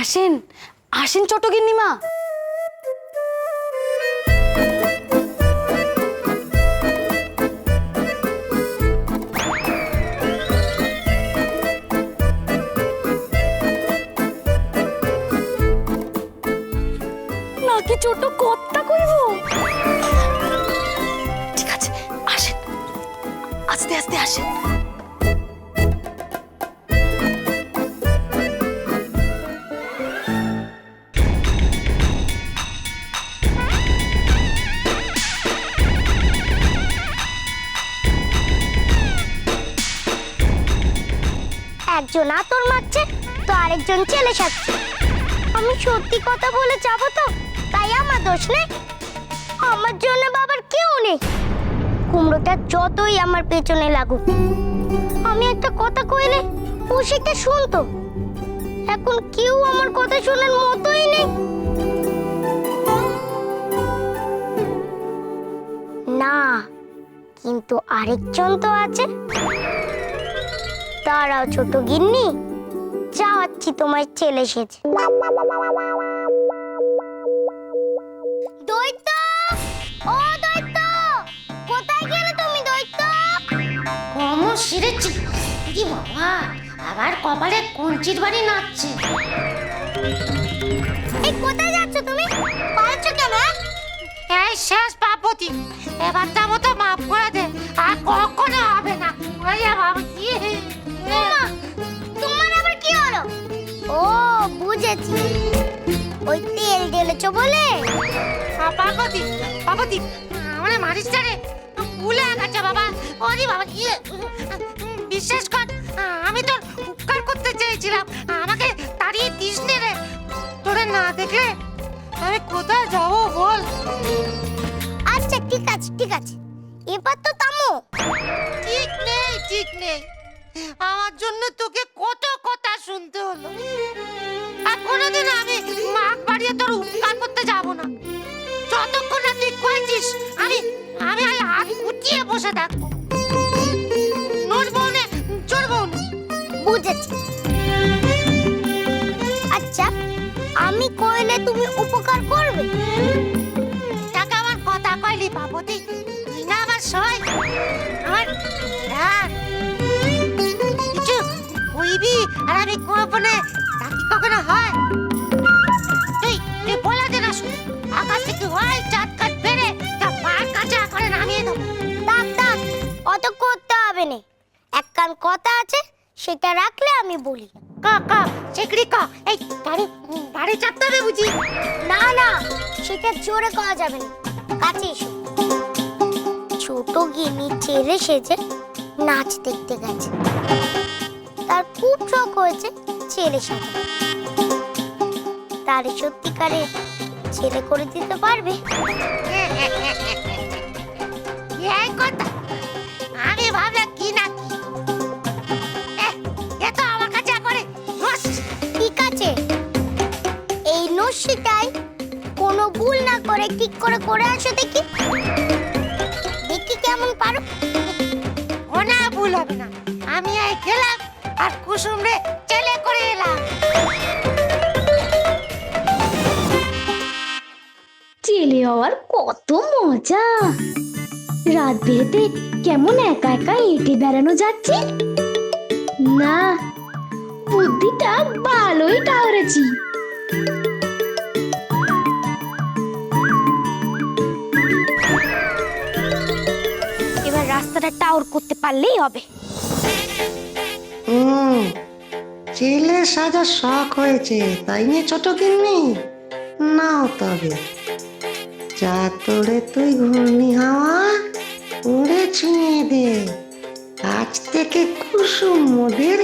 আসেন আসেন ছোট গিন্নিমা। নাকি ছোট কর্তা একজন আতর মারছে, তো আরেকজন ছেলে সাজছে আমি সত্যি কথা বলে যাব তো, তাই আমার দোষ নেই। আমার জন্য বাবার কেউ নেই। কুমড়োটা যতই আমার পেছনে লাগুক। আমি একটা কথা কইলে, ও সেটা শুনতো। এখন কেউ আমার কথা শোনার মতোই নেই। না, কিন্তু আরেকজন তো আছে। দাঁড়াও ছোট গিন্নি। যাওয়াচ্ছি তোমার ছেলে সেজে দৈত্য! ও দৈত্য! কোথায় গেলে তুমি দৈত্য? কম সেরেছি কি বাবা আবার কপালে কঞ্চির বাড়ি নাচছে। এই কোথায় যাচ্ছ তুমি? পালাচ্ছ কেন হ্যাঁ? এই শেষ পাপতি এবার যাব তো মাফ করে দে। আর কখনো ওই তেল ঢেলেছো বলে? পাপতি পাপতি আমার মারিস রে ভুলে গেছে বাবা। ওরে বাবা কি? বিশ্বাস কর আমি তোর উপকার করতে চেয়েছিলাম। আমাকে তাড়িয়ে দিস নে রে। তোরে না দেখলে আমি কোথায় যাব বল। আচ্ছা ঠিক আছে ঠিক আছে। এবার তো থামো। ঠিক নেই ঠিক নেই। আমার জন্য তোকে কত কথা শুনতে হলো। কোনোদিন আমি মাক বাড়িয়ে তোর উপকার করতে যাব না। যতক্ষণ না তুই কয়েছিস আমি আমি আর হাত উঠিয়ে বসে থাকব। নড়বো না চড়বো না। বুঝেছি। আচ্ছা আমি কইলে তুমি উপকার করবে? টাকা আমার কথা কইলি বাবতি না আমার সবাই কইবি আর আমি করব না। তা কি কখনো হয়? তুই তুই বলে দে না শুন। আকাশ থেকে হয় চাঁদ কাট বেড়ে তা পার কাঁচা করে নামিয়ে দেবো। থাক থাক অত করতে হবে না। এক কান কথা আছে সেটা রাখলে আমি বলি। ক ক চিকড়ি ক। এই গাড়ি গাড়ি চাপতে হবে বুঝি? না না সেটা জোরে করা যাবে না। কাছে এসো। ছোট গিনি ছেলে সেজে নাচ দেখতে গেছে। তার খুব শখ হয়েছে ছেলে সাথে তারে সত্যিকারে ছেলে করে দিতে পারবে? কথা? আমি ভাবলাম কি না কি? এহ, এ তো আমার কাছে করে ঠিক আছে। এই নস্যিটাই কোনো ভুল না করে ঠিক করে করে আসো দেখি। দেখি কেমন পারো। ওনা ভুল হবে না। আমি এই গেলাম আর কুসুম রে চেলে করে এলাম। জেলে হওয়ার কত মজা। রাত বিরেতে কেমন একা একা হেঁটে বেড়ানো যাচ্ছে? না বুদ্ধিটা ভালোই টাওরেছি। এবার রাস্তাটা টাওর করতে পারলেই হবে। ছেলে সাজা শখ হয়েছে, তাই নিয়ে ছোট কিননি নাও তবে। যা তোরে তুই ঘূর্ণি হাওয়া, উড়ে ছুঁয়ে দে। আজ থেকে কুসুম মোদের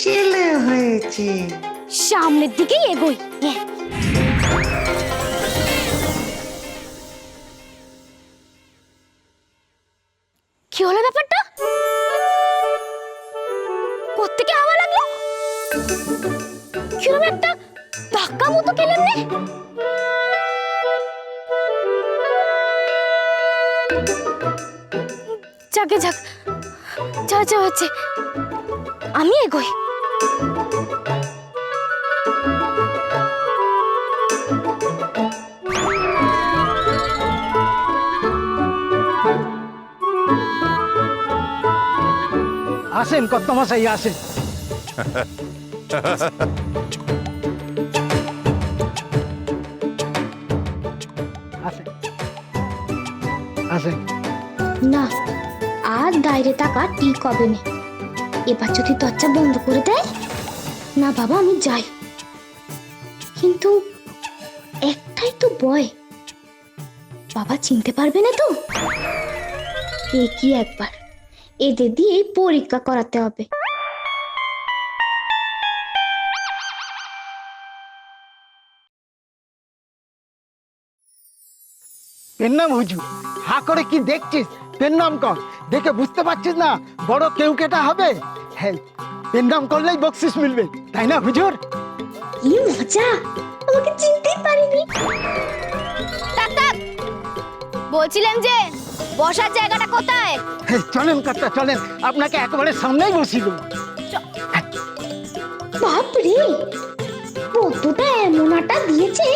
ছেলে হয়েছে। সামনের দিকে এগোই। কি হলো ব্যাপারটা? কোত্থেকে হাওয়া লাগল কিরম একটা ধাক্কা মতো খেলেন নে যাকে যাক যা যা হচ্ছে আমি এগোই আসেন কত মশাই আসেন আসেন। না, আর বাইরে থাকা ঠিক হবে না? এবার যদি দরজা বন্ধ করে দেয়? না বাবা, আমি যাই। কিন্তু একটাই তো বয় বাবা চিনতে পারবে না তো? এ কি একবার? এদের দিয়ে পরীক্ষা করাতে হবে। পেন নাম হুজু হা করে কি দেখছিস? নাম কর। দেখে বুঝতে পারছিস না বড় কেউ কেটা হবে? হ্যাঁ নাম করলেই বকশিস মিলবে তাই না হুজুর কি মজা আমাকে চিনতেই পারিনি। বলছিলেন যে বসার জায়গাটা কোথায়? হ্যাঁ, চলেন কর্তা চলেন আপনাকে একেবারে সামনেই বসিল বাপরে পদ্মটা এমন আটা দিয়েছে।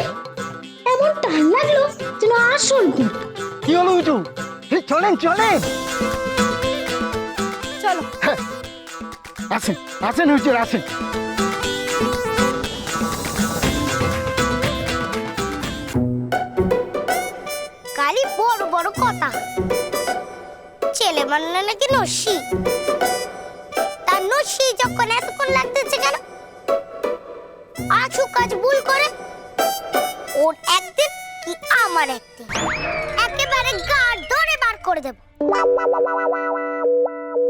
এমন টান লাগল যেন আসল ভূত কি হলো হুজু চলেন চলেন। চলো। হ্যাঁ, আসেন আসেন হুজুর আসেন। কালি বড় বড় কথা। ছেলে বানানো নাকি নস্যি তার নস্যি যখন এতক্ষণ লাগতেছে কেন? আছু কাজ ভুল করে ওর একদিন কি আমার একদিন? একেবারে গাড় ধরে বার করে দেব।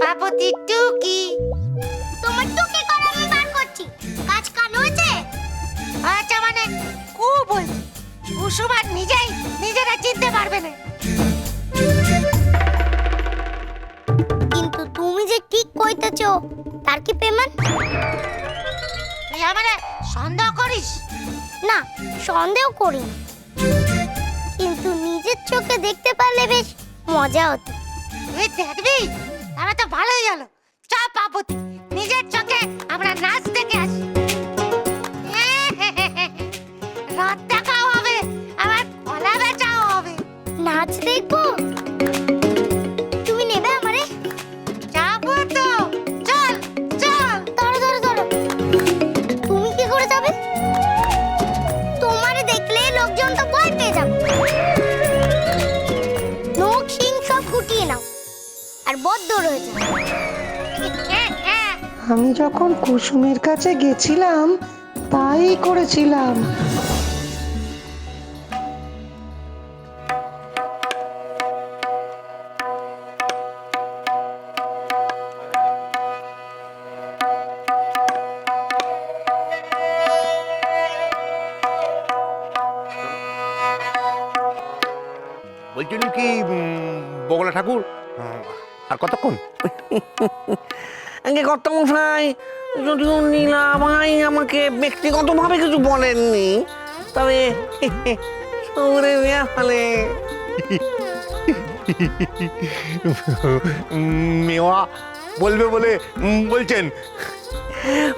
পাপতি টুকি। তোমার টুকি করে আমি বার করছি। কাজ কান হয়েছে? আচ্ছা মানে কু বলছি কুসুম আর নিজেই নিজেরা চিনতে পারবে না। কিন্তু তুমি যে ঠিক কইতেছো তার কি পেমেন্ট তুই আমারে সন্দেহ করিস? না সন্দেহ করি। কিন্তু নিজের চোখে দেখতে পারলে বেশ মজা হতো। দেখবি? তাহলে তো ভালোই গেল আমি যখন কুসুমের কাছে গেছিলাম তাই করেছিলাম। বলছিলাম কি উম, বগলা ঠাকুর? আর কতক্ষণ? আগে কত মশাই যদিও নীলাভাই আমাকে ব্যক্তিগতভাবে কিছু বলেননি তবে সৌরে ব্যাপারে উম, মেওয়া বলবে বলে বলছেন?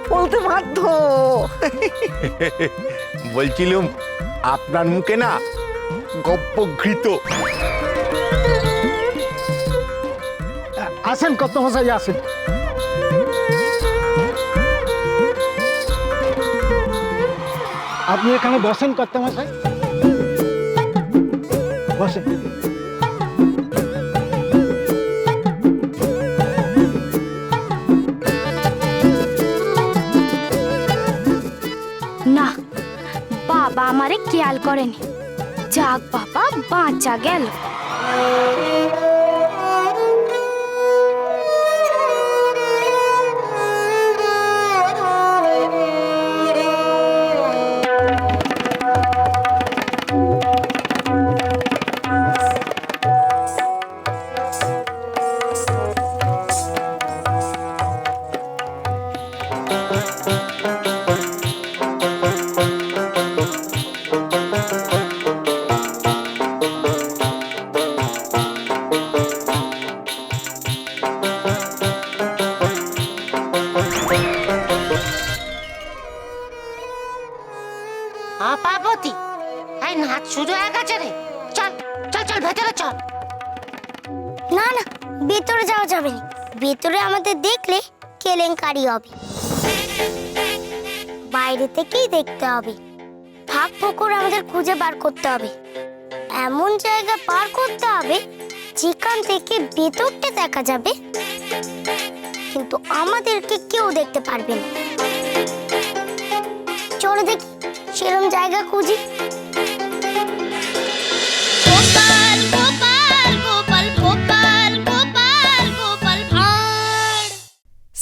বলতে বাধ্য। বলছিলাম আপনার মুখে না গপ্প ঘৃত আসেন কর্তামশাই আসেন। আপনি এখানে বসেন কর্তামশাই। বসেন। না বাবা আমারে খেয়াল করেনি। যাক বাবা বাঁচা গেল। কেলেঙ্কারি হবে। বাইরে থেকেই দেখতে হবে। ফাঁক ফোকর আমাদের খুঁজে বার করতে হবে। এমন জায়গা পার করতে হবে, যেখান থেকে ভেতরটা দেখা যাবে। কিন্তু আমাদেরকে কেউ দেখতে পারবে না। চলো দেখি, সেরম জায়গা খুঁজি।